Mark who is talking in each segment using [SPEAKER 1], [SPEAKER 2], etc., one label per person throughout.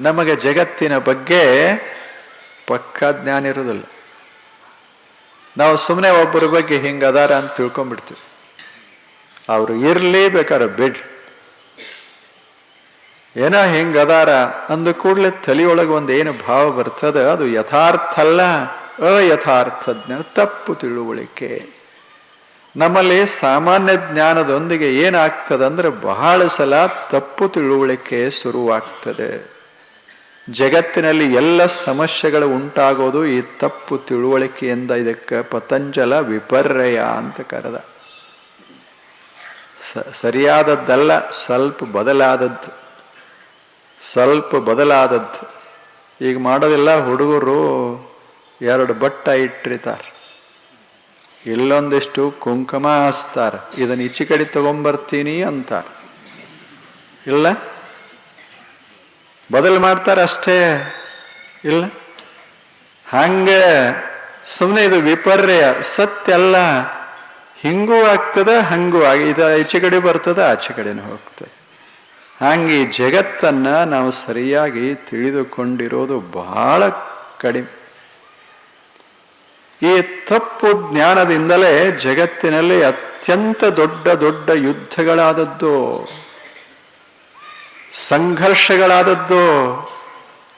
[SPEAKER 1] ನಮಗೆ ಜಗತ್ತಿನ ಬಗ್ಗೆ ಪಕ್ಕಾ ಜ್ಞಾನ ಇರೋದಿಲ್ಲ ನಾವು ಸುಮ್ಮನೆ ಒಬ್ಬರ ಬಗ್ಗೆ ಹಿಂಗೆ ಅದಾರ ಅಂತ ತಿಳ್ಕೊಂಬಿಡ್ತೀವಿ ಅವರು ಇರಲಿ ಬೇಕಾದ್ರೆ ಏನೋ ಹಿಂಗೆ ಅದಾರ ಅಂದ ಕೂಡಲೇ ತಲೆಯೊಳಗೆ ಒಂದು ಏನು ಭಾವ ಬರ್ತದ, ಅದು ಯಥಾರ್ಥ ಅಲ್ಲ, ಅಯಥಾರ್ಥ ಜ್ಞಾನ, ತಪ್ಪು ತಿಳುವಳಿಕೆ. ನಮ್ಮಲ್ಲಿ ಸಾಮಾನ್ಯ ಜ್ಞಾನದೊಂದಿಗೆ ಏನಾಗ್ತದೆ ಅಂದರೆ ಬಹಳ ಸಲ ತಪ್ಪು ತಿಳುವಳಿಕೆ ಶುರುವಾಗ್ತದೆ. ಜಗತ್ತಿನಲ್ಲಿ ಎಲ್ಲ ಸಮಸ್ಯೆಗಳು ಉಂಟಾಗೋದು ಈ ತಪ್ಪು ತಿಳುವಳಿಕೆಯಿಂದ. ಇದಕ್ಕೆ ಪತಂಜಲ ವಿಪರ್ಯಯ ಅಂತ ಕರೆದ. ಸ, ಸರಿಯಾದದ್ದಲ್ಲ, ಸ್ವಲ್ಪ ಬದಲಾದದ್ದು. ಸ್ವಲ್ಪ ಬದಲಾದದ್ದು. ಈಗ ಮಾಡೋದಿಲ್ಲ ಹುಡುಗರು, ಎರಡು ಬಟ್ಟ ಇಟ್ಟಿರ್ತಾರೆ. ಇಲ್ಲೊಂದಿಷ್ಟು ಕುಂಕುಮ ಹಚ್ತಾರೆ. ಇದನ್ನು ಈಚೆ ಕಡೆ ತೊಗೊಂಬರ್ತೀನಿ ಅಂತಾರೆ. ಇಲ್ಲ? ಬದಲು ಮಾಡ್ತಾರೆ ಅಷ್ಟೇ ಇಲ್ಲ. ಹಂಗೆ ಸುಮ್ಮನೆ ಇದು ವಿಪರ್ಯ ಸತ್ಯ ಅಲ್ಲ. ಹಿಂಗೂ ಆಗ್ತದೆ, ಹಂಗೂ ಆಗಿ ಇದು ಈಚೆ ಕಡೆ ಬರ್ತದ, ಆಚೆ ಕಡೆನೂ ಹೋಗ್ತದೆ. ಹಂಗೆ ಈ ಜಗತ್ತನ್ನ ನಾವು ಸರಿಯಾಗಿ ತಿಳಿದುಕೊಂಡಿರೋದು ಬಹಳ ಕಡಿಮೆ. ಈ ತಪ್ಪು ಜ್ಞಾನದಿಂದಲೇ ಜಗತ್ತಿನಲ್ಲಿ ಅತ್ಯಂತ ದೊಡ್ಡ ದೊಡ್ಡ ಯುದ್ಧಗಳಾದದ್ದು. ಸಂಘರ್ಷಗಳಾದದ್ದು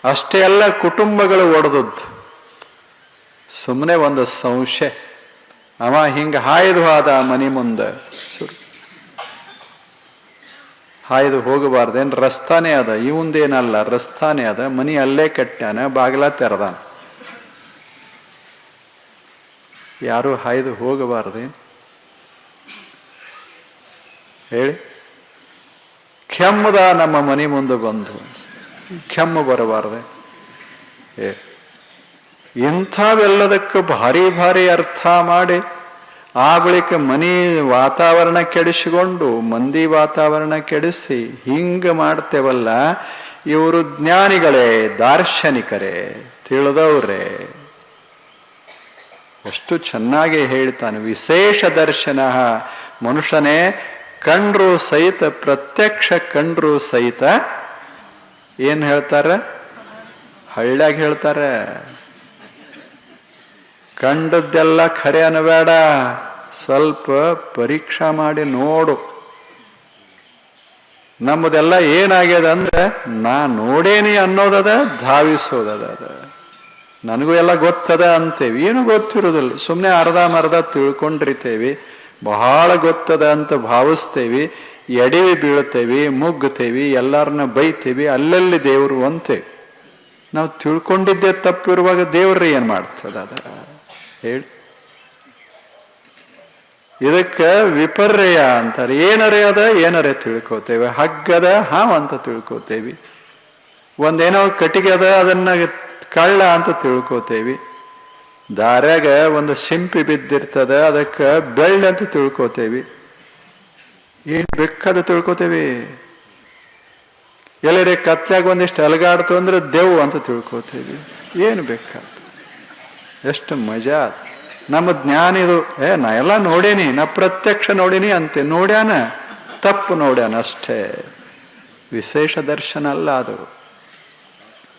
[SPEAKER 1] ಅಷ್ಟೇ ಅಲ್ಲ, ಕುಟುಂಬಗಳು ಒಡೆದದ್ದು. ಸುಮ್ಮನೆ ಒಂದು ಸಂಶಯ. ಅವ ಹಿಂಗೆ ಹಾಯ್ದು ಆದ ಮನೆ ಮುಂದೆ. ಸುರು. ಹಾಯ್ದು ಹೋಗಬಾರ್ದೇನು ರಸ್ತಾನೇ ಅದ. ಇವಂದೇನಲ್ಲ, ರಸ್ತಾನೇ ಅದ. ಮನಿ ಅಲ್ಲೇ ಕಟ್ಟ್ಯಾನ, ಬಾಗಿಲ ತೆರೆದಾನ. ಯಾರು ಹಾಯ್ದು ಹೋಗಬಾರ್ದೇನು? ಹೇಳಿ. ಕೆಮ್ಮದ ನಮ್ಮ ಮನೆ ಮುಂದೆ ಬಂದು ಕೆಮ್ಮು ಬರಬಾರ್ದೆ. ಏ, ಇಂಥವೆಲ್ಲದಕ್ಕೂ ಭಾರಿ ಭಾರಿ ಅರ್ಥ ಮಾಡಿ ಆ ಬಳಿಕ ಮನೆ ವಾತಾವರಣ ಕೆಡಿಸಿಕೊಂಡು ಮಂದಿ ವಾತಾವರಣ ಕೆಡಿಸಿ ಹಿಂಗೆ ಮಾಡ್ತೇವಲ್ಲ, ಇವರು ಜ್ಞಾನಿಗಳೇ, ದಾರ್ಶನಿಕರೇ, ತಿಳಿದವ್ರೆ. ಅಷ್ಟು ಚೆನ್ನಾಗಿ ಹೇಳ್ತಾನೆ, ವಿಶೇಷ ದರ್ಶನ. ಮನುಷ್ಯನೇ ಕಂಡ್ರು ಸಹಿತ, ಪ್ರತ್ಯಕ್ಷ ಕಂಡ್ರು ಸಹಿತ ಏನು ಹೇಳ್ತಾರೆ? ಹಳ್ಳ್ಯಾಗ ಹೇಳ್ತಾರೆ. ಕಂಡದ್ದೆಲ್ಲ ಖರೆ ಅನ್ಬೇಡ. ಸ್ವಲ್ಪ ಪರೀಕ್ಷಾ ಮಾಡಿ ನೋಡು. ನಮ್ಮದೆಲ್ಲ ಏನಾಗ್ಯದ ಅಂದ್ರೆ, ನಾ ನೋಡೇನಿ ಅನ್ನೋದದ, ಧಾವಿಸೋದದ ನನಗೂ ಎಲ್ಲ ಗೊತ್ತದ ಅಂತೇವಿ. ಏನು ಗೊತ್ತಿರೋದಿಲ್ಲ. ಸುಮ್ಮನೆ ಅರ್ಧ ಮರ್ಧ ತಿಳ್ಕೊಂಡಿರ್ತೇವಿ. ಬಹಳ ಗೊತ್ತದ ಅಂತ ಭಾವಿಸ್ತೇವೆ, ಎಡವಿ ಬೀಳ್ತೇವೆ ಮುಗ್ಗುತ್ತೇವೆ ಎಲ್ಲರನ್ನ ಬೈತೇವಿ, ಅಲ್ಲಲ್ಲಿ ದೇವರು ಅಂತೇವೆ ನಾವು ತಿಳ್ಕೊಂಡಿದ್ದೆ ತಪ್ಪಿರುವಾಗ ದೇವ್ರ ಏನು ಮಾಡ್ತದ ಅದ? ಹೇಳಿ. ಇದಕ್ಕೆ ವಿಪರ್ಯಯ ಅಂತಾರೆ. ಏನರೇ ಅದ, ಏನರೇ ತಿಳ್ಕೋತೇವೆ. ಹಗ್ಗದ ಹಾವ್ ಅಂತ ತಿಳ್ಕೋತೇವಿ. ಒಂದೇನೋ ಕಟ್ಟಿಗೆ ಅದ, ಅದನ್ನ ಕಳ್ಳ ಅಂತ ತಿಳ್ಕೋತೇವಿ. ದಾರ್ಯಾಗ ಒಂದು ಸಿಂಪಿ ಬಿದ್ದಿರ್ತದೆ, ಅದಕ್ಕೆ ಬೆಳ್ಳ ಅಂತ ತಿಳ್ಕೋತೇವಿ. ಏನು ಬೇಕಾದ ತಿಳ್ಕೋತೇವಿ? ಎಲ್ಲರೇ ಕತ್ಲಾಗ ಒಂದಿಷ್ಟು ಅಲಗಾಡ್ತು ಅಂದ್ರೆ ದೆವ್ವ ಅಂತ ತಿಳ್ಕೊತೇವಿ. ಏನು ಬೇಕಾದ? ಎಷ್ಟು ಮಜಾ. ನಮ್ಮ ಜ್ಞಾನ ಇದು. ಏ, ನಾ ಎಲ್ಲ ನೋಡೇನಿ, ನಾ ಪ್ರತ್ಯಕ್ಷ ನೋಡೀನಿ ಅಂತೆ. ನೋಡ್ಯಾನ? ತಪ್ಪು ನೋಡ್ಯಾನ ಅಷ್ಟೇ. ವಿಶೇಷ ದರ್ಶನ ಅಲ್ಲ ಅದು.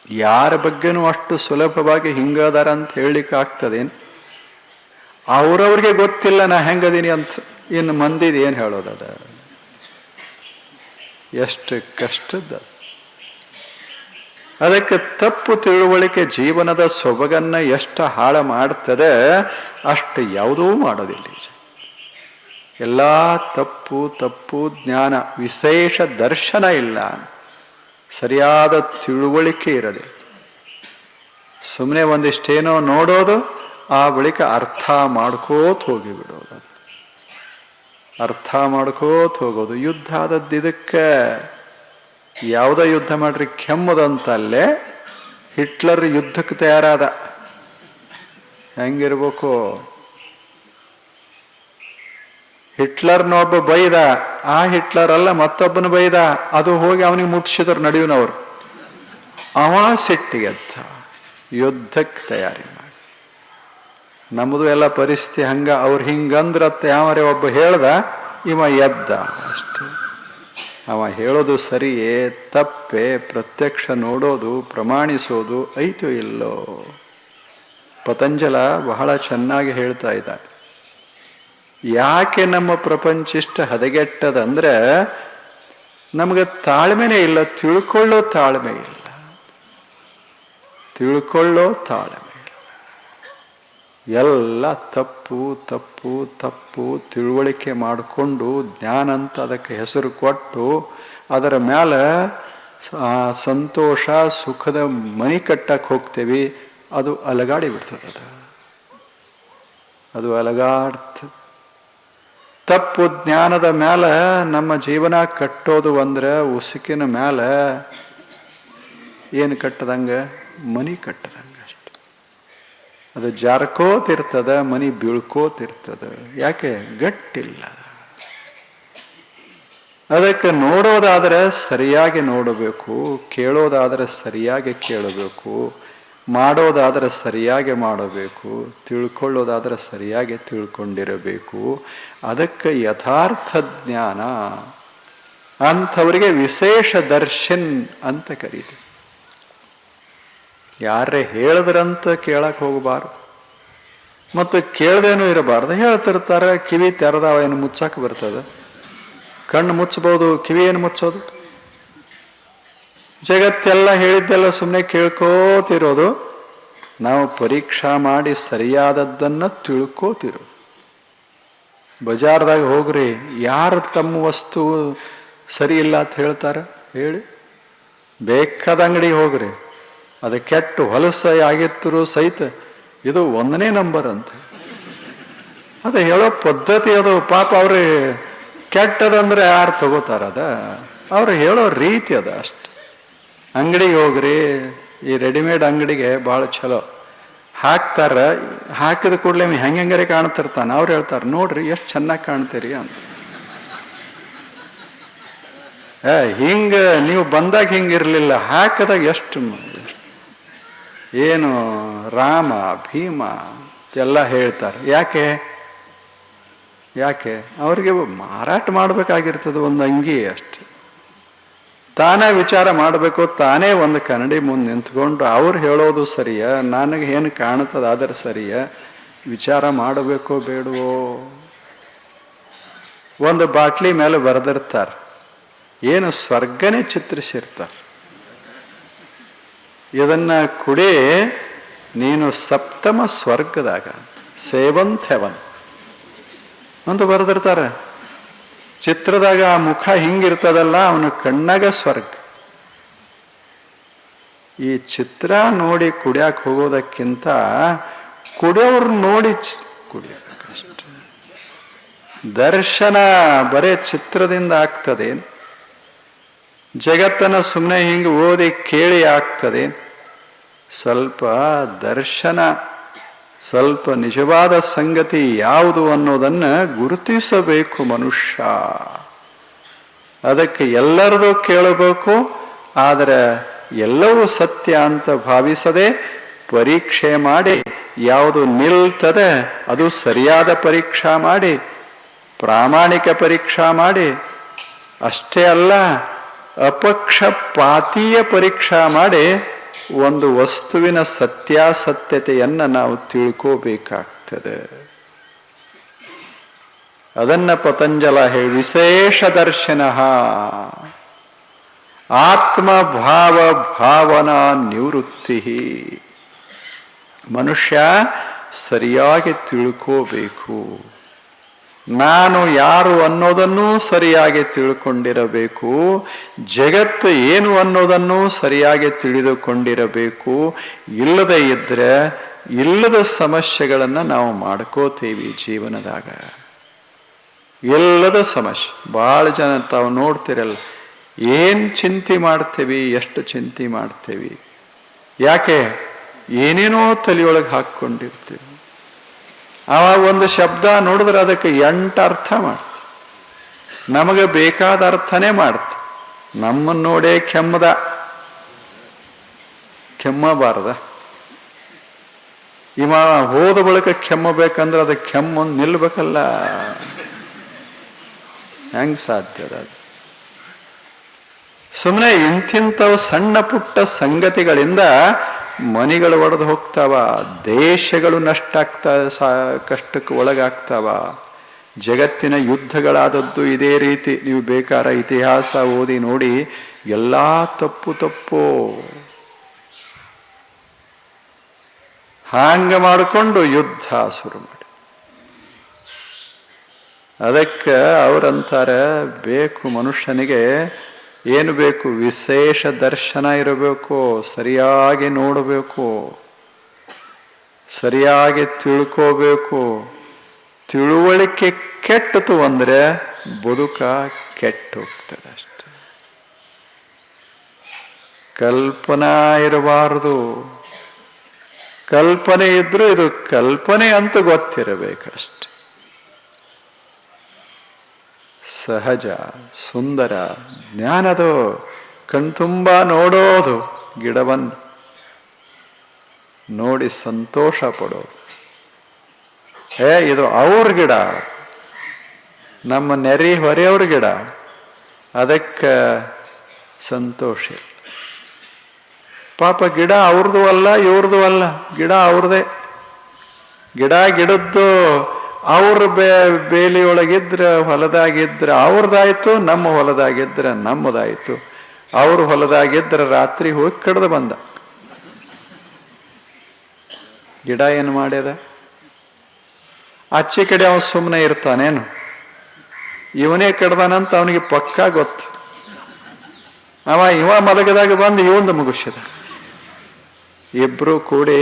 [SPEAKER 1] ಯಾರ ಬಗ್ಗೆನೂ ಅಷ್ಟು ಸುಲಭವಾಗಿ ಹಿಂಗದಾರ ಅಂತ ಹೇಳಲಿಕ್ಕೆ ಆಗ್ತದೇನು? ಅವ್ರವ್ರಿಗೆ ಗೊತ್ತಿಲ್ಲ, ನಾ ಹೆಂಗದೀನಿ ಅಂತ ಇನ್ನು ಮಂದಿದ ಏನು ಹೇಳೋದದ ಎಷ್ಟು ಕಷ್ಟದ ಅದಕ್ಕೆ ತಪ್ಪು ತಿಳುವಳಿಕೆ ಜೀವನದ ಸೊಬಗನ್ನ ಎಷ್ಟು ಹಾಳು ಮಾಡ್ತದೆ, ಅಷ್ಟು ಯಾವುದೂ ಮಾಡೋದಿಲ್ಲ ಎಲ್ಲ ತಪ್ಪು ತಪ್ಪು ಜ್ಞಾನ, ವಿಶೇಷ ದರ್ಶನ ಇಲ್ಲ ಸರಿಯಾದ ತಿಳುವಳಿಕೆ ಇರಲಿ ಸುಮ್ಮನೆ ಒಂದಿಷ್ಟೇನೋ ನೋಡೋದು, ಆ ಬಳಿಕ ಅರ್ಥ ಮಾಡ್ಕೋತ ಹೋಗಿಬಿಡೋದು ಅರ್ಥ ಮಾಡ್ಕೋತ ಹೋಗೋದು. ಯುದ್ಧ ಆದದ್ದು ಇದಕ್ಕೆ. ಯಾವುದೋ ಯುದ್ಧ ಮಾಡ್ರಿ, ಕೆಮ್ಮದಂತಲ್ಲೇ ಹಿಟ್ಲರ್ ಯುದ್ಧಕ್ಕೆ ತಯಾರಾದ. ಹೆಂಗಿರ್ಬೇಕು? ಹಿಟ್ಲರ್ನೊಬ್ಬ ಬೈದ, ಆ ಹಿಟ್ಲರ್ ಅಲ್ಲ ಮತ್ತೊಬ್ಬನ ಬೈದ, ಅದು ಹೋಗಿ ಅವನಿಗೆ ಮುಟ್ಸಿದ್ರು ನಡೆಯುವನವರು ಅವ ಸಿಟ್ಟಿಗೆದ್ದ, ಯುದ್ಧಕ್ಕೆ ತಯಾರಿ ಮಾಡಿ. ನಮ್ಮದು ಎಲ್ಲ ಪರಿಸ್ಥಿತಿ ಹಂಗ, ಅವ್ರು ಹಿಂಗಂದ್ರತ್ತ ಯಾವರೇ ಒಬ್ಬ ಹೇಳ್ದ, ಇವ ಎದ್ದ ಅಷ್ಟು. ಅವ ಹೇಳೋದು ಸರಿಯೇ, ತಪ್ಪೆ, ಪ್ರತ್ಯಕ್ಷ ನೋಡೋದು, ಪ್ರಮಾಣಿಸೋದು ಐತೋ ಇಲ್ಲೋ. ಪತಂಜಲ ಬಹಳ ಚೆನ್ನಾಗಿ ಹೇಳ್ತಾ ಇದ್ದಾರೆ. ಯಾಕೆ ನಮ್ಮ ಪ್ರಪಂಚ ಇಷ್ಟ ಹದಗೆಟ್ಟದಂದ್ರೆ ನಮಗೆ ತಾಳ್ಮೆನೇ ಇಲ್ಲ, ತಿಳ್ಕೊಳ್ಳೋ ತಾಳ್ಮೆ ಇಲ್ಲ. ತಿಳ್ಕೊಳ್ಳೋ ತಾಳ್ಮೆ ಎಲ್ಲ ತಪ್ಪು ತಪ್ಪು ತಪ್ಪು ತಿಳುವಳಿಕೆ ಮಾಡಿಕೊಂಡು ಜ್ಞಾನ ಅಂತ ಅದಕ್ಕೆ ಹೆಸರು ಕೊಟ್ಟು ಅದರ ಮೇಲೆ ಸಂತೋಷ, ಸುಖದ ಮನಿ ಕಟ್ಟಕ್ಕೆ ಹೋಗ್ತೇವೆ, ಅದು ಅಲಗಾಡಿ ಬಿಡ್ತದೆ ಅದು. ಅದು ಅಲಗಾಡ್ತದೆ. ತಪ್ಪು ಜ್ಞಾನದ ಮೇಲೆ ನಮ್ಮ ಜೀವನ ಕಟ್ಟೋದು ಅಂದ್ರೆ ಉಸುಕಿನ ಮೇಲೆ ಏನು ಕಟ್ಟದಂಗೆ? ಮನಿ ಕಟ್ಟದಂಗೆ ಅಷ್ಟೆ. ಅದು ಜಾರ್ಕೋತಿರ್ತದ ಮನಿ ಬೀಳ್ಕೋತಿರ್ತದ ಯಾಕೆ? ಗಟ್ಟಿಲ್ಲ. ಅದಕ್ಕೆ ನೋಡೋದಾದರೆ ಸರಿಯಾಗಿ ನೋಡಬೇಕು, ಕೇಳೋದಾದರೆ ಸರಿಯಾಗಿ ಕೇಳಬೇಕು, ಮಾಡೋದಾದರೆ ಸರಿಯಾಗಿ ಮಾಡಬೇಕು, ತಿಳ್ಕೊಳ್ಳೋದಾದರೆ ಸರಿಯಾಗಿ ತಿಳ್ಕೊಂಡಿರಬೇಕು. ಅದಕ್ಕೆ ಯಥಾರ್ಥ ಜ್ಞಾನ ಅಂಥವರಿಗೆ ವಿಶೇಷ ದರ್ಶನ್ ಅಂತ ಕರೀತೀವಿ ಯಾರೇ ಹೇಳಿದ್ರಂತ ಕೇಳಕ್ಕೆ ಹೋಗಬಾರ್ದು. ಮತ್ತು ಕೇಳ್ದೇನೂ ಇರಬಾರ್ದು. ಹೇಳ್ತಿರ್ತಾರೆ, ಕಿವಿ ತೆರೆದಾವ ಏನು ಮುಚ್ಚಕ್ಕೆ ಬರ್ತದೆ. ಕಣ್ಣು ಮುಚ್ಚಬಹುದು, ಕಿವಿ ಏನು ಮುಚ್ಚೋದು. ಜಗತ್ತೆಲ್ಲ ಹೇಳಿದ್ದೆಲ್ಲ ಸುಮ್ಮನೆ ಕೇಳ್ಕೋತಿರೋದು. ನಾವು ಪರೀಕ್ಷಾ ಮಾಡಿ ಸರಿಯಾದದ್ದನ್ನು ತಿಳ್ಕೋತಿರೋದು. ಬಜಾರ್ದಾಗ ಹೋಗ್ರಿ, ಯಾರು ತಮ್ಮ ವಸ್ತು ಸರಿ ಇಲ್ಲ ಅಂತ ಹೇಳ್ತಾರೆ? ಹೇಳಿ. ಬೇಕಾದ ಅಂಗಡಿಗೆ ಹೋಗ್ರಿ. ಅದು ಕೆಟ್ಟು ಹೊಲಸ ಆಗಿತ್ತರು ಸಹಿತ ಇದು ಒಂದನೇ ನಂಬರ್ ಅಂತ. ಅದು ಹೇಳೋ ಪದ್ಧತಿ ಅದು. ಪಾಪ ಅವ್ರಿ ಕೆಟ್ಟದಂದ್ರೆ ಯಾರು ತಗೋತಾರ ಅದ? ಅವ್ರು ಹೇಳೋ ರೀತಿ ಅದ ಅಷ್ಟು. ಅಂಗಡಿಗೆ ಹೋಗ್ರಿ, ಈ ರೆಡಿಮೇಡ್ ಅಂಗಡಿಗೆ ಭಾಳ ಚಲೋ ಹಾಕ್ತಾರ, ಹಾಕಿದ ಕೂಡಲೇ ಹೆಂಗೆ ಹೆಂಗಾರೆ ಕಾಣ್ತಿರ್ತಾನೆ. ಅವ್ರು ಹೇಳ್ತಾರೆ, ನೋಡ್ರಿ, ಎಷ್ಟು ಚೆನ್ನಾಗಿ ಕಾಣ್ತೀರಿ ಅಂತ. ಏ, ಹಿಂಗೆ ನೀವು ಬಂದಾಗ ಹಿಂಗಿರ್ಲಿಲ್ಲ. ಹಾಕಿದಾಗ ಎಷ್ಟು ಏನು ರಾಮ, ಭೀಮ ಎಲ್ಲ ಹೇಳ್ತಾರೆ. ಯಾಕೆ? ಯಾಕೆ? ಅವ್ರಿಗೆ ಮಾರಾಟ ಮಾಡಬೇಕಾಗಿರ್ತದೆ ಒಂದು ಅಂಗಿ ಅಷ್ಟೆ. ತಾನೇ ವಿಚಾರ ಮಾಡಬೇಕು, ತಾನೇ ಒಂದು ಕನ್ನಡಿ ಮುಂದೆ ನಿಂತ್ಕೊಂಡು ಅವ್ರು ಹೇಳೋದು ಸರಿಯ? ನನಗೆ ಏನು ಕಾಣ್ತದ ಆದರೆ ಸರಿಯ? ವಿಚಾರ ಮಾಡಬೇಕೋ ಬೇಡವೋ? ಒಂದು ಬಾಟ್ಲಿ ಮೇಲೆ ಬರೆದಿರ್ತಾರೆ, ಏನು ಸ್ವರ್ಗನೇ ಚಿತ್ರಿಸಿರ್ತಾರೆ ಇದನ್ನು ಕುಡಿ, ನೀನು ಸಪ್ತಮ ಸ್ವರ್ಗದಾಗ, ಸೇವಂತ್ ಹೆವನ್. ಅಂತ ಬರೆದಿರ್ತಾರೆ. ಚಿತ್ರದಾಗ ಆ ಮುಖ ಹಿಂಗಿರ್ತದಲ್ಲ, ಅವನ ಕಣ್ಣಾಗ ಸ್ವರ್ಗ. ಈ ಚಿತ್ರ ನೋಡಿ ಕುಡಿಯಕ್ಕೆ ಹೋಗೋದಕ್ಕಿಂತ ಕುಡಿಯೋರು ನೋಡಿ ಕುಡಿಯಬೇಕಷ್ಟೆ ದರ್ಶನ ಬರೇ ಚಿತ್ರದಿಂದ ಆಗ್ತದೆ. ಜಗತ್ತನ್ನು ಸುಮ್ಮನೆ ಹಿಂಗೆ ಓದಿ ಕೇಳಿ ಆಗ್ತದೆ. ಸ್ವಲ್ಪ ದರ್ಶನ. ಸ್ವಲ್ಪ ನಿಜವಾದ ಸಂಗತಿ ಯಾವುದು ಅನ್ನೋದನ್ನು ಗುರುತಿಸಬೇಕು ಮನುಷ್ಯ. ಅದಕ್ಕೆ ಎಲ್ಲರದು ಕೇಳಬೇಕು, ಆದರೆ ಎಲ್ಲವೂ ಸತ್ಯ ಅಂತ ಭಾವಿಸದೆ ಪರೀಕ್ಷೆ ಮಾಡಿ, ಯಾವುದು ನಿಲ್ತದೆ ಅದು ಸರಿಯಾದ ಪರೀಕ್ಷಾ ಮಾಡಿ, ಪ್ರಾಮಾಣಿಕ ಪರೀಕ್ಷಾ ಮಾಡಿ, ಅಷ್ಟೇ ಅಲ್ಲ, ಅಪಕ್ಷಪಾತೀಯ ಪರೀಕ್ಷಾ ಮಾಡಿ ಒಂದು ವಸ್ತುವಿನ ಸತ್ಯಾಸತ್ಯತೆಯನ್ನು ನಾವು ತಿಳ್ಕೋಬೇಕಾಗ್ತದೆ. ಅದನ್ನ ಪತಂಜಲ ಹೇಳಿ, ವಿಶೇಷ ದರ್ಶನ. ಆತ್ಮಭಾವ ಭಾವನಾ ನಿವೃತ್ತಿ. ಮನುಷ್ಯ ಸರಿಯಾಗಿ ತಿಳ್ಕೋಬೇಕು. ನಾನು ಯಾರು ಅನ್ನೋದನ್ನೂ ಸರಿಯಾಗಿ ತಿಳ್ಕೊಂಡಿರಬೇಕು. ಜಗತ್ತು ಏನು ಅನ್ನೋದನ್ನು ಸರಿಯಾಗಿ ತಿಳಿದುಕೊಂಡಿರಬೇಕು. ಇಲ್ಲದೆ ಇದ್ದರೆ ಇಲ್ಲದ ಸಮಸ್ಯೆಗಳನ್ನು ನಾವು ಮಾಡ್ಕೋತೀವಿ ಜೀವನದಾಗ. ಎಲ್ಲದ ಸಮಸ್ಯೆ. ಭಾಳ ಜನ ತಾವು ನೋಡ್ತಿರಲ್ಲ, ಏನು ಚಿಂತೆ ಮಾಡ್ತೀವಿ, ಎಷ್ಟು ಚಿಂತೆ ಮಾಡ್ತೀವಿ. ಯಾಕೆ? ಏನೇನೋ ತಲೆಯೊಳಗೆ ಹಾಕ್ಕೊಂಡಿರ್ತೀವಿ. ಆವಾಗ ಒಂದು ಶಬ್ದ ನೋಡಿದ್ರೆ ಅದಕ್ಕೆ ಎಂಟು ಅರ್ಥ ಮಾಡ್ತು. ನಮಗೆ ಬೇಕಾದ ಅರ್ಥನೇ ಮಾಡ್ತು. ನಮ್ಮನ್ನು ನೋಡೇ ಕೆಮ್ಮದ. ಕೆಮ್ಮಬಾರ್ದ. ಇವ ಹೋದ ಬಳಿಕ ಕೆಮ್ಮಬೇಕಂದ್ರೆ ಅದು ಕೆಮ್ಮು ನಿಲ್ಬೇಕಲ್ಲ. ಹೆಂಗೆ ಸಾಧ್ಯ ಅದು? ಸುಮ್ಮನೆ ಇಂತಿಂಥವು ಸಣ್ಣ ಪುಟ್ಟ ಸಂಗತಿಗಳಿಂದ ಮನೆಗಳು ಒಡೆದು ಹೋಗ್ತಾವ, ದೇಶಗಳು ನಷ್ಟ ಆಗ್ತಾ ಸಾ, ಕಷ್ಟಕ್ಕೆ ಒಳಗಾಗ್ತಾವ. ಜಗತ್ತಿನ ಯುದ್ಧಗಳಾದದ್ದು ಇದೇ ರೀತಿ. ನೀವು ಬೇಕಾರ ಇತಿಹಾಸ ಓದಿ ನೋಡಿ, ಎಲ್ಲ ತಪ್ಪು ತಪ್ಪು. ಹಾಂಗ ಮಾಡಿಕೊಂಡು ಯುದ್ಧ ಶುರು ಮಾಡಿ. ಅದಕ್ಕೆ ಅವರಂತಾರೆ, ಬೇಕು ಮನುಷ್ಯನಿಗೆ ಏನು ಬೇಕು? ವಿಶೇಷ ದರ್ಶನ ಇರಬೇಕು, ಸರಿಯಾಗಿ ನೋಡಬೇಕು, ಸರಿಯಾಗಿ ತಿಳ್ಕೋಬೇಕು. ತಿಳುವಳಿಕೆ ಕೆಟ್ಟತು ಅಂದರೆ ಬದುಕ ಕೆಟ್ಟು ಹೋಗ್ತದೆ ಅಷ್ಟೆ. ಕಲ್ಪನಾ ಇರಬಾರದು. ಕಲ್ಪನೆ ಇದ್ರೂ ಇದು ಕಲ್ಪನೆ ಅಂತ ಗೊತ್ತಿರಬೇಕಷ್ಟೆ ಸಹಜ, ಸುಂದರ, ಜ್ಞಾನದು, ಕಣ್ತುಂಬ ನೋಡೋದು ಗಿಡವನ್ನು ನೋಡಿ ಸಂತೋಷ ಪಡೋದು. ಏ ಇದು ಅವ್ರ ಗಿಡ. ನಮ್ಮ ನೆರೆ ಹೊರೆಯವ್ರ ಗಿಡ. ಅದಕ್ಕೆ ಸಂತೋಷ. ಪಾಪ ಗಿಡ ಅವ್ರದ್ದು ಅಲ್ಲ ಇವ್ರದ್ದು ಅಲ್ಲ. ಗಿಡ ಅವ್ರದೇ. ಗಿಡ, ಗಿಡದ್ದು ಅವ್ರ ಬೇ ಬೇಲಿಯೊಳಗಿದ್ರೆ ಹೊಲದಾಗಿದ್ರೆ ಅವ್ರದ್ದಾಯ್ತು ನಮ್ಮ ಹೊಲದಾಗಿದ್ರೆ ನಮ್ಮದಾಯಿತು. ಅವ್ರ ಹೊಲದಾಗಿದ್ರೆ ರಾತ್ರಿ ಹೋಗಿ ಕಡ್ದು ಬಂದ. ಗಿಡ ಏನು ಮಾಡ್ಯದ? ಆಚೆ ಕಡೆ ಅವನು ಸುಮ್ಮನೆ ಇರ್ತಾನೇನು? ಇವನೇ ಕಡ್ದಾನಂತ ಅವನಿಗೆ ಪಕ್ಕಾ ಗೊತ್ತು. ಅವ ಇವ ಮಲಗದಾಗ ಬಂದು ಇವಂದು ಮುಗಿಸಿದ ಇಬ್ರು ಕೂಡಿ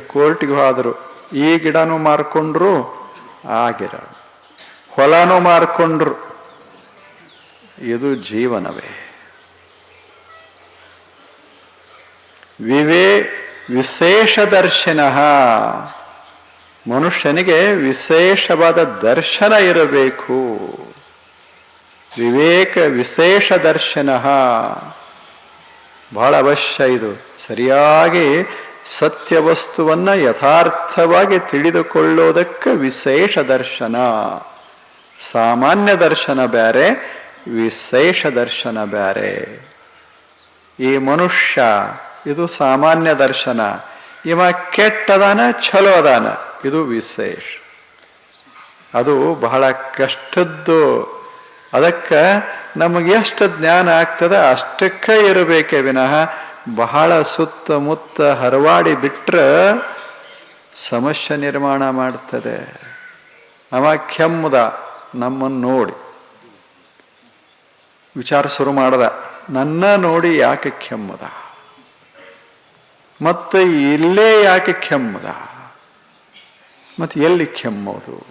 [SPEAKER 1] ಕೋರ್ಟ್ಗೆ ಹೋದರು. ಈ ಗಿಡನೂ ಮಾರ್ಕೊಂಡ್ರು ಆ ಗಿಡ ಹೊಲನೂ ಮಾರ್ಕೊಂಡ್ರು. ಇದು ಜೀವನವೇ. ವಿವೇ ವಿಶೇಷ ದರ್ಶನ ಮನುಷ್ಯನಿಗೆ ವಿಶೇಷವಾದ ದರ್ಶನ ಇರಬೇಕು. ವಿವೇಕ ವಿಶೇಷ ದರ್ಶನ ಬಹಳ ಅವಶ್ಯ ಇದು. ಸರಿಯಾಗಿ ಸತ್ಯ ವಸ್ತುವನ್ನು ಯಥಾರ್ಥವಾಗಿ ತಿಳಿದುಕೊಳ್ಳೋದಕ್ಕೆ ವಿಶೇಷ ದರ್ಶನ. ಸಾಮಾನ್ಯ ದರ್ಶನ ಬೇರೆ ವಿಶೇಷ ದರ್ಶನ ಬೇರೆ ಈ ಮನುಷ್ಯ, ಇದು ಸಾಮಾನ್ಯ ದರ್ಶನ. ಇವ ಕೆಟ್ಟದಾನ ಛಲೋ ಅದಾನ ಇದು ವಿಶೇಷ. ಅದು ಬಹಳ ಕಷ್ಟದ್ದು. ಅದಕ್ಕೆ ನಮಗೆ ಎಷ್ಟು ಜ್ಞಾನ ಆಗ್ತದೆ, ಅಷ್ಟಕ್ಕೆ ಇರಬೇಕೇ ವಿನಃ ಬಹಳ ಸುತ್ತಮುತ್ತ ಹರವಾಡಿ ಬಿಟ್ಟರೆ ಸಮಸ್ಯೆ ನಿರ್ಮಾಣ ಮಾಡ್ತದೆ. ಅವ ಕೆಮ್ಮದ ನಮ್ಮನ್ನು ನೋಡಿ. ವಿಚಾರ ಶುರು ಮಾಡ್ದ. ನನ್ನ ನೋಡಿ ಯಾಕೆ ಕೆಮ್ಮದ? ಮತ್ತು ಇಲ್ಲೇ ಯಾಕೆ ಕೆಮ್ಮದ? ಮತ್ತು ಎಲ್ಲಿ ಕೆಮ್ಮೋದು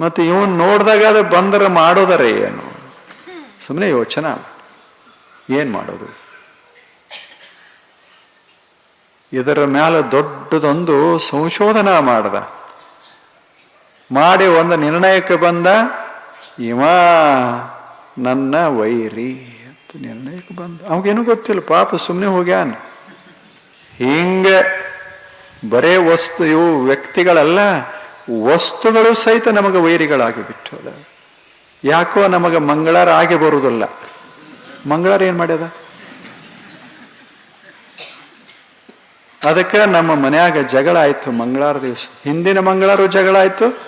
[SPEAKER 1] ಮತ್ತು ಇವನು ನೋಡಿದಾಗ ಅದು ಬಂದರೆ ಮಾಡೋದರ ಏನು? ಸುಮ್ಮನೆ ಯೋಚನೆ. ಏನು ಮಾಡೋದು? ಇದರ ಮೇಲೆ ದೊಡ್ಡದೊಂದು ಸಂಶೋಧನಾ ಮಾಡ್ದ. ಮಾಡಿ ಒಂದು ನಿರ್ಣಯಕ್ಕೆ ಬಂದ, ಇವ ನನ್ನ ವೈರಿ ಅಂತ ನಿರ್ಣಯಕ್ಕೆ ಬಂದ. ಅವಗೇನು ಗೊತ್ತಿಲ್ಲ, ಪಾಪ ಸುಮ್ಮನೆ ಹೋಗ್ಯಾನ. ಹಿಂಗೆ ಬರೇ ವಸ್ತು, ಇವು ವ್ಯಕ್ತಿಗಳಲ್ಲ, ವಸ್ತುಗಳು ಸಹಿತ ನಮಗೆ ವೈರಿಗಳಾಗಿ ಬಿಟ್ಟದ. ಯಾಕೋ ನಮಗೆ ಮಂಗಳಾರ ಆಗಿ ಬರುವುದಿಲ್ಲ ಮಂಗಳಾರ ಏನು ಮಾಡ್ಯದ? ಅದಕ್ಕೆ ನಮ್ಮ ಮನೆಯಾಗ ಜಗಳ ಆಯಿತು ಮಂಗಳಾರ ದಿವಸ. ಹಿಂದಿನ ಮಂಗಳಾರು ಜಗಳ ಆಯಿತು,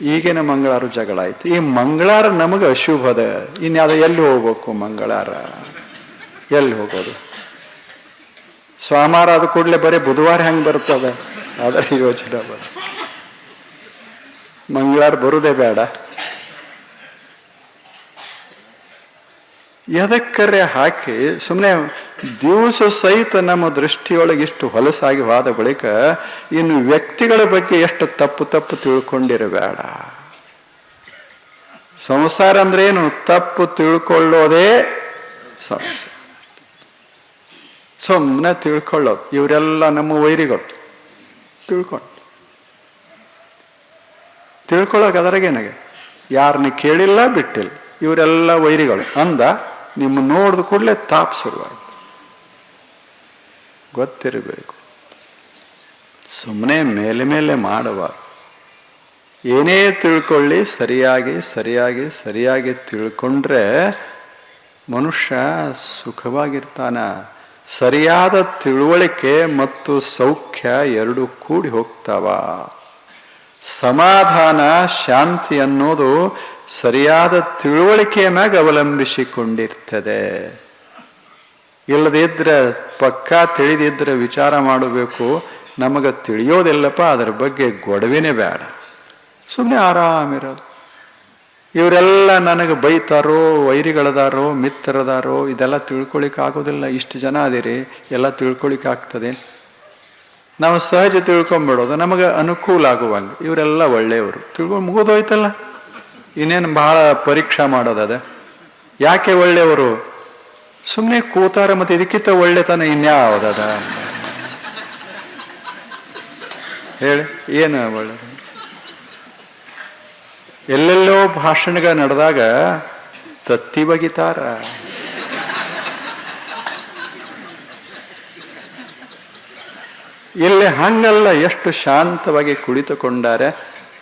[SPEAKER 1] ಈಗಿನ ಮಂಗಳಾರು ಜಗಳ ಆಯಿತು. ಈ ಮಂಗಳಾರ ನಮಗೆ ಅಶುಭದ. ಇನ್ಯಾವ ಎಲ್ಲಿ ಹೋಗ್ಬೇಕು ಮಂಗಳಾರ? ಎಲ್ಲಿ ಹೋಗೋದು? ಸೋಮವಾರ ಅದು ಕೂಡಲೇ ಬರೀ ಬುಧವಾರ ಹೆಂಗೆ ಬರ್ತದೆ? ಅದರ ಯೋಚನೆ ಬರ ಮಂಗಳಾರ ಬರುದೇ ಬೇಡ. ಎದಕ್ಕರೆ ಹಾಕಿ ಸುಮ್ಮನೆ ದಿವಸ ಸಹಿತ ನಮ್ಮ ದೃಷ್ಟಿಯೊಳಗೆ ಇಷ್ಟು ಹೊಲಸಾಗಿ ಹೋದ ಬಳಿಕ ಇನ್ನು ವ್ಯಕ್ತಿಗಳ ಬಗ್ಗೆ ಎಷ್ಟು ತಪ್ಪು ತಪ್ಪು ತಿಳ್ಕೊಂಡಿರಬೇಡ. ಸಂಸಾರ ಅಂದ್ರೆ ಏನು? ತಪ್ಪು ತಿಳ್ಕೊಳ್ಳೋದೇ ಸಂಸಾರ. ಸುಮ್ಮನೆ ತಿಳ್ಕೊಳ್ಳೋದು. ಇವರೆಲ್ಲ ನಮ್ಮ ವೈರಿಗಳು. ತಿಳ್ಕೊಂಡು. ತಿಳ್ಕೊಳ್ಳೋಕೆ ಅದರಾಗೇನಾಗೆ ಯಾರನ್ನ ಕೇಳಿಲ್ಲ, ಬಿಟ್ಟಿಲ್ಲ. ಇವರೆಲ್ಲ ವೈರಿಗಳು. ಅಂದ, ನಿಮ್ಮ ನೋಡಿದ ಕೂಡಲೇ ತಾಪ್ ಶುರುವಾಯ್ತು. ಗೊತ್ತಿರಬೇಕು. ಸುಮ್ಮನೆ ಮೇಲೆ ಮೇಲೆ ಮಾಡಬಾರ್ದು. ಏನೇ ತಿಳ್ಕೊಳ್ಳಿ, ಸರಿಯಾಗಿ ಸರಿಯಾಗಿ ಸರಿಯಾಗಿ ತಿಳ್ಕೊಂಡ್ರೆ ಮನುಷ್ಯ ಸುಖವಾಗಿರ್ತಾನ. ಸರಿಯಾದ ತಿಳುವಳಿಕೆ ಮತ್ತು ಸೌಖ್ಯ ಎರಡು ಕೂಡಿ ಹೋಗ್ತಾವ. ಸಮಾಧಾನ, ಶಾಂತಿ ಅನ್ನೋದು ಸರಿಯಾದ ತಿಳುವಳಿಕೆಯ ಮ್ಯಾಗ ಅವಲಂಬಿಸಿಕೊಂಡಿರ್ತದೆ. ಇಲ್ಲದಿದ್ರೆ ಪಕ್ಕಾ ತಿಳಿದಿದ್ರೆ ವಿಚಾರ ಮಾಡಬೇಕು. ನಮಗೆ ತಿಳಿಯೋದಿಲ್ಲಪ್ಪ, ಅದರ ಬಗ್ಗೆ ಗೊಡವೆನೇ ಬೇಡ. ಸುಮ್ಮನೆ ಆರಾಮಿರೋದು ಇವರೆಲ್ಲ ನನಗೆ ಬೈತಾರೋ, ವೈರಿಗಳದಾರೋ ಮಿತ್ರದಾರೋ ಇದೆಲ್ಲ ಆಗೋದಿಲ್ಲ ಇಷ್ಟು ಜನ ಅದಿರಿ, ಎಲ್ಲ ತಿಳ್ಕೊಳಿಕ್ಕಾಗ್ತದೆ. ನಾವು ಸಹಜ ತಿಳ್ಕೊಂಬಿಡೋದು, ನಮಗೆ ಅನುಕೂಲ ಆಗುವಂಗೆ. ಇವರೆಲ್ಲ ಒಳ್ಳೆಯವರು. ತಿಳ್ಕೊಂಡು ಮುಗಿದೋಯ್ತಲ್ಲ. ಇನ್ನೇನು ಬಹಳ ಪರೀಕ್ಷೆ ಮಾಡೋದದೆ. ಯಾಕೆ ಒಳ್ಳೆಯವರು? ಸುಮ್ಮನೆ ಕೂತಾರ ಮತ್ತೆ ಇದಕ್ಕಿಂತ ಒಳ್ಳೆತನ ಇನ್ಯಾವುದದ ಹೇಳಿ, ಏನು ಒಳ್ಳೆದು ಎಲ್ಲೆಲ್ಲೋ ಭಾಷಣಗಳು ನಡೆದಾಗ ತತ್ತಿ ಬಗಿತಾರ. ಇಲ್ಲಿ ಹಂಗಲ್ಲ ಎಷ್ಟು ಶಾಂತವಾಗಿ ಕುಳಿತುಕೊಂಡಾರೆ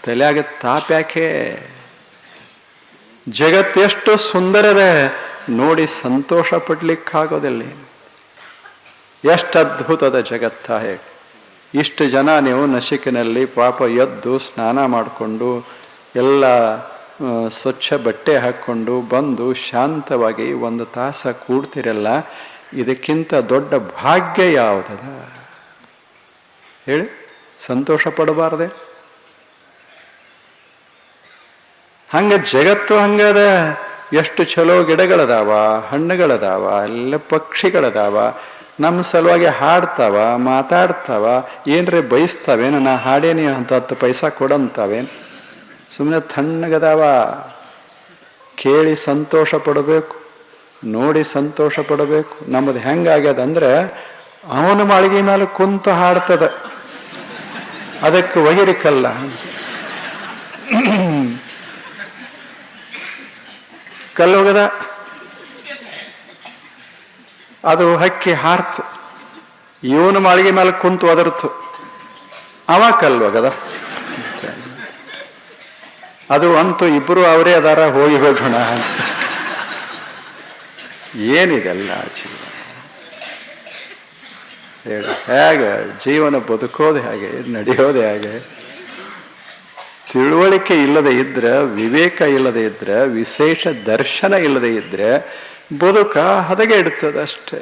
[SPEAKER 1] ತಲೆಯಾಗ ತಾಪ್ಯಾಕೆ? ಜಗತ್ತೆಷ್ಟು ಸುಂದರದೆ ನೋಡಿ ಸಂತೋಷ ಪಡ್ಲಿಕ್ಕಾಗೋದಿಲ್ಲ. ಎಷ್ಟು ಅದ್ಭುತದ ಜಗತ್ತ ಹೇಳಿ ಇಷ್ಟು ಜನ ನೀವು ನಸಿಕಿನಲ್ಲಿ ಪಾಪ ಎದ್ದು ಸ್ನಾನ ಮಾಡಿಕೊಂಡು ಎಲ್ಲ ಸ್ವಚ್ಛ ಬಟ್ಟೆ ಹಾಕ್ಕೊಂಡು ಬಂದು ಶಾಂತವಾಗಿ ಒಂದು ತಾಸ ಕೂಡ್ತಿರಲ್ಲ, ಇದಕ್ಕಿಂತ ದೊಡ್ಡ ಭಾಗ್ಯ ಯಾವುದದ? ಹೇಳಿ, ಸಂತೋಷ ಪಡಬಾರ್ದೆ? ಹಂಗೆ ಜಗತ್ತು ಹಂಗದ. ಎಷ್ಟು ಚಲೋ ಗಿಡಗಳದಾವ, ಹಣ್ಣುಗಳದಾವ, ಎಲ್ಲ ಪಕ್ಷಿಗಳದಾವ ನಮ್ಮ ಸಲುವಾಗಿ ಹಾಡ್ತಾವ, ಮಾತಾಡ್ತಾವ, ಏನ್ರಿ ಬಯಸ್ತಾವೇನು? ನಾ ಹಾಡೇನಿ ಅಂತ ಹತ್ತು ಪೈಸಾ ಕೊಡಂತಾವೇನು? ಸುಮ್ಮನೆ ತಣ್ಣಗದಾವ ಕೇಳಿ ಸಂತೋಷ ಪಡಬೇಕು, ನೋಡಿ ಸಂತೋಷ ಪಡಬೇಕು. ನಮ್ಮದು ಹೆಂಗಾಗ್ಯದ ಅಂದ್ರೆ ಅವನ ಮಾಳಿಗೆ ಮೇಲೆ ಕುಂತು ಹಾಡ್ತದ. ಅದಕ್ಕೆ ಒಗಿರಿಕಲ್ಲ ಕಲ್ಲೋಗದ? ಅದು ಹಕ್ಕಿ ಹಾರ್ತು. ಇವನು ಮಾಳಿಗೆ ಮೇಲೆ ಕುಂತು ಒದರ್ತು. ಅವ ಹೋಗದ ಅದು ಅಂತೂ ಇಬ್ಬರು ಅವರೇ ಅದಾರ, ಹೋಗಿ ಹೋಗೋಣ ಏನಿದೆಲ್ಲ ಜೀವನ? ಹೇಳಿ, ಹೇಗೆ ಜೀವನ ಬದುಕೋದು ಹೇಗೆ, ನಡೆಯೋದು ಹೇಗೆ? ತಿಳುವಳಿಕೆ ಇಲ್ಲದೆ ಇದ್ದರೆ ವಿವೇಕ ಇಲ್ಲದೆ ಇದ್ದರೆ ವಿಶೇಷ ದರ್ಶನ ಇಲ್ಲದೆ ಇದ್ದರೆ ಬದುಕ ಹದಗೆ ಅಷ್ಟೇ